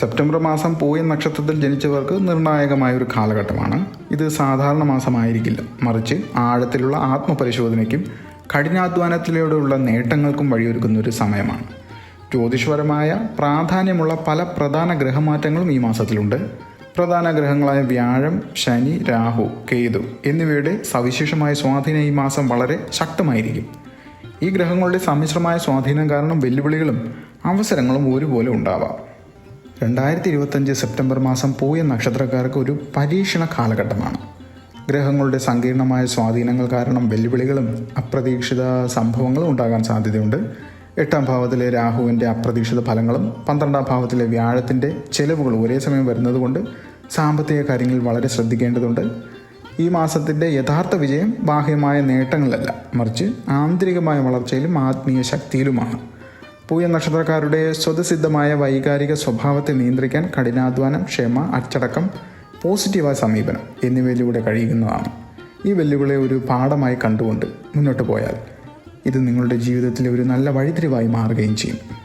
September മാസം പൂയൻ നക്ഷത്രത്തിൽ ജനിച്ചവർക്ക് നിർണായകമായ ഒരു കാലഘട്ടമാണ്. ഇത് സാധാരണ മാസമായിരിക്കില്ല. മറിച്ച് ആഴത്തിലുള്ള ആത്മപരിശോധനയ്ക്കും കഠിനാധ്വാനത്തിലൂടെയുള്ള നേട്ടങ്ങൾക്കും വഴിയൊരുക്കുന്ന ഒരു സമയമാണ്. ജ്യോതിഷപരമായ പ്രാധാന്യമുള്ള പല പ്രധാന ഗ്രഹമാറ്റങ്ങളും ഈ മാസത്തിലുണ്ട്. പ്രധാന ഗ്രഹങ്ങളായ വ്യാഴം ശനി രാഹു കേതു എന്നിവയുടെ സവിശേഷമായ സ്വാധീനം ഈ മാസം വളരെ ശക്തമായിരിക്കും. ഈ ഗ്രഹങ്ങളുടെ സമ്മിശ്രമായ സ്വാധീനം കാരണം വെല്ലുവിളികളും അവസരങ്ങളും ഒരുപോലെ ഉണ്ടാവാം. രണ്ടായിരത്തി ഇരുപത്തഞ്ച് സെപ്റ്റംബർ മാസം പൂയ നക്ഷത്രക്കാർക്ക് ഒരു പരീക്ഷണ കാലഘട്ടമാണ്. ഗ്രഹങ്ങളുടെ സങ്കീർണമായ സ്വാധീനങ്ങൾ കാരണം വെല്ലുവിളികളും അപ്രതീക്ഷിത സംഭവങ്ങളും ഉണ്ടാകാൻ സാധ്യതയുണ്ട്. എട്ടാം ഭാവത്തിലെ രാഹുവിന്റെ അപ്രതീക്ഷിത ഫലങ്ങളും പന്ത്രണ്ടാം ഭാവത്തിലെ വ്യാഴത്തിന്റെ ചെലവുകൾ ഒരേ സമയം വരുന്നതുകൊണ്ട് സാമ്പത്തിക കാര്യങ്ങളിൽ വളരെ ശ്രദ്ധിക്കേണ്ടതുണ്ട്. ഈ മാസത്തിന്റെ യഥാർത്ഥ വിജയം ബാഹ്യമായ നേട്ടങ്ങളിലല്ല മറിച്ച് ആന്തരികമായ വളർച്ചയിലും ആത്മീയ ശക്തിയിലുമാണ്. പൂയ നക്ഷത്രക്കാരുടെ സ്വതസിദ്ധമായ വൈകാരിക സ്വഭാവത്തെ നിയന്ത്രിക്കാൻ കഠിനാധ്വാനം ക്ഷമ അച്ചടക്കം പോസിറ്റീവായ സമീപനം എന്നിവയിലൂടെ കഴിയുന്നതാണ്. ഈ വെല്ലുവിളിയെ ഒരു പാഠമായി കണ്ടുകൊണ്ട് മുന്നോട്ട് പോയാൽ ഇത് നിങ്ങളുടെ ജീവിതത്തിലെ ഒരു നല്ല വഴിത്തിരിവായി മാറുകയും ചെയ്യും.